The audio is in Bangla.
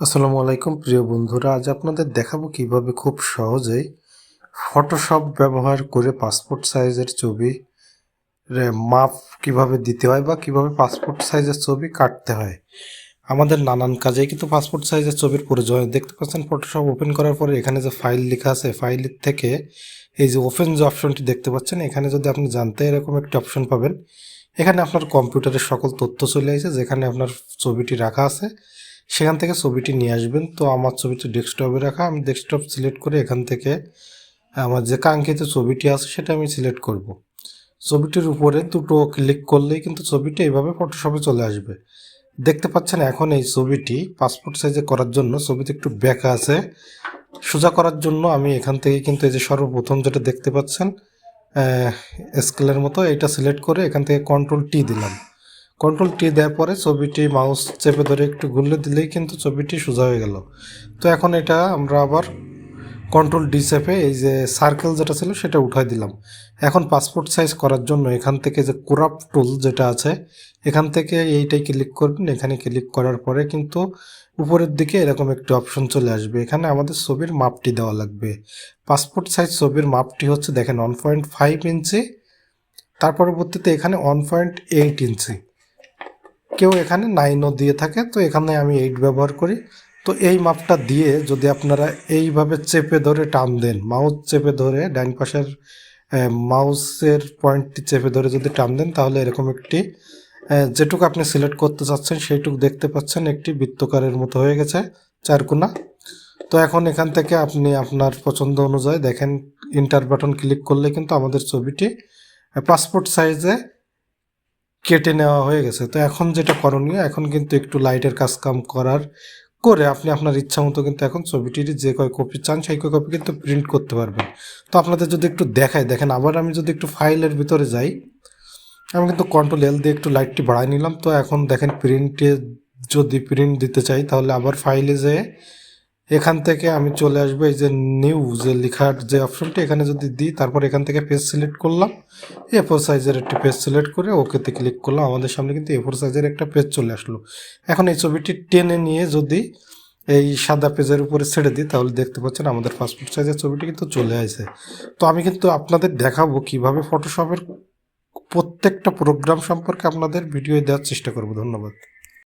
আসসালামু আলাইকুম, প্রিয় বন্ধুরা। আজ আপনাদের দেখাবো কীভাবে খুব সহজেই ফটোশপ ব্যবহার করে পাসপোর্ট সাইজের ছবি মাপ কীভাবে দিতে হয় বা কীভাবে পাসপোর্ট সাইজের ছবি কাটতে হয়। আমাদের নানান কাজে কিন্তু পাসপোর্ট সাইজের ছবির প্রয়োজন হয়। দেখতে পাচ্ছেন ফটোশপ ওপেন করার পরে এখানে যে ফাইল লেখা আছে ফাইলের থেকে এই যে ওপেন যে অপশনটি দেখতে পাচ্ছেন, এখানে যদি আপনি জানতে এরকম একটি অপশন পাবেন, এখানে আপনার কম্পিউটারের সকল তথ্য চলে আসে, যেখানে আপনার ছবিটি রাখা আছে। সেখান থেকে ছবিটি নিয়ে আসবেন। তো আমার ছবিটি ডেস্কটপে রাখা। আমি ডেস্কটপ সিলেক্ট করে এখান থেকে আমার যে কাঙ্ক্ষিত ছবিটি আছে সেটা আমি সিলেক্ট করব। ছবিটির উপরে দুটো ক্লিক করলেই কিন্তু ছবিটি এইভাবে ফটোশপে চলে আসবে। দেখতে পাচ্ছেন এখন এই ছবিটি পাসপোর্ট সাইজে করার জন্য, ছবিতে একটু ব্যাকা আছে। সোজা করার জন্য আমি এখান থেকে কিন্তু এই যে সর্বপ্রথম যেটা দেখতে পাচ্ছেন স্কেলের মতো এটা সিলেক্ট করে এখান থেকে কন্ট্রোল টি দিলাম। কন্ট্রোল টি দেওয়ার পরে ছবিটি মাউস চেপে ধরে একটু ঘুরলে দিলেই কিন্তু ছবিটি সোজা হয়ে গেল। তো এখন এটা আমরা আবার কন্ট্রোল ডি চেপে এই যে সার্কেল যেটা ছিল সেটা উঠাই দিলাম। এখন পাসপোর্ট সাইজ করার জন্য এখান থেকে যে ক্রাপ টুল যেটা আছে, এখান থেকে এইটাই ক্লিক করবেন। এখানে ক্লিক করার পরে কিন্তু উপরের দিকে এরকম একটি অপশন চলে আসবে। এখানে আমাদের ছবির মাপটি দেওয়া লাগবে। পাসপোর্ট সাইজ ছবির মাপটি হচ্ছে দেখেন ওয়ান পয়েন্ট ফাইভ ইঞ্চি তার পরবর্তীতে এখানে ওয়ান পয়েন্ট এইট ইঞ্চি কেউ এখানে নাইনও দিয়ে থাকে, তো এখানে আমি এইট ব্যবহার করি। তো এই মাপটা দিয়ে যদি আপনারা এইভাবে চেপে ধরে টান দেন, মাউস চেপে ধরে ডাইন পাশের মাউসের পয়েন্টটি চেপে ধরে যদি টান দেন, তাহলে এরকম একটি যেটুকু আপনি সিলেক্ট করতে চাচ্ছেন সেইটুকু দেখতে পাচ্ছেন একটি বৃত্তকারের মতো হয়ে গেছে চারকোনা। তো এখন এখান থেকে আপনি আপনার পছন্দ অনুযায়ী দেখেন, ইন্টার বাটন ক্লিক করলে কিন্তু আমাদের ছবিটি পাসপোর্ট সাইজে কেটে নেওয়া হয়ে গেছে। তো এখন যেটা করণীয়, এখন কিন্তু একটু লাইটের কাজ কাম করার করে আপনি আপনার ইচ্ছা মতো কিন্তু এখন ছবিটির যে কয় কপি চান, সেই কয় কপি কিন্তু প্রিন্ট করতে পারবেন। তো আপনাদের যদি একটু দেখায় দেখেন আবার আমি যদি একটু ফাইলের ভিতরে যাই, আমি কিন্তু কন্ট্রোল এল দিয়ে একটু লাইটটি বাড়াই নিলাম। তো এখন দেখেন প্রিন্টে যদি প্রিন্ট দিতে চাই, তাহলে আবার ফাইলে যেয়ে এখান থেকে আমি চলে আসব, এই যে নিউ যে লেখার যে অপশনটি এখানে যদি দিই, তারপর এখান থেকে পেজ সিলেক্ট করলাম এ ফোর সাইজের একটি পেজ সিলেক্ট করে ওকেতে ক্লিক করলাম, আমাদের সামনে কিন্তু এ ফোর সাইজের একটা পেজ চলে আসলো। এখন এই ছবিটি টেনে নিয়ে যদি এই সাদা পেজের উপরে ছেড়ে দিই, তাহলে দেখতে পাচ্ছেন আমাদের পাসপোর্ট সাইজের ছবিটি কিন্তু চলে আসে। তো আমি কিন্তু আপনাদের দেখাবো কীভাবে ফটোশপের প্রত্যেকটা প্রোগ্রাম সম্পর্কে আপনাদের ভিডিও দেওয়ার চেষ্টা করব। ধন্যবাদ।